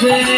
可。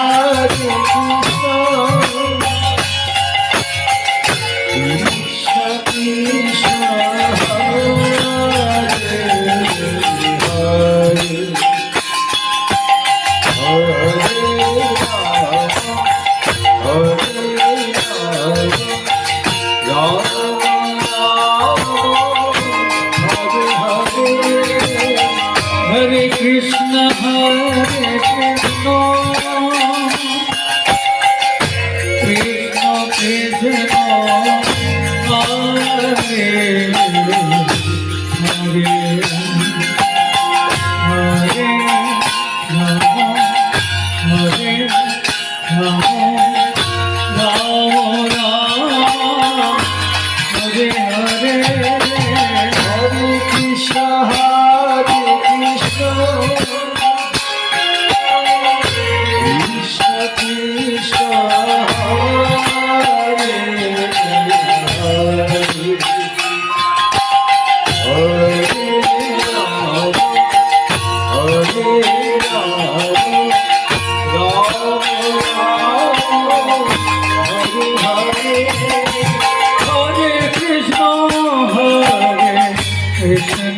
Hare Krishna. Thank you.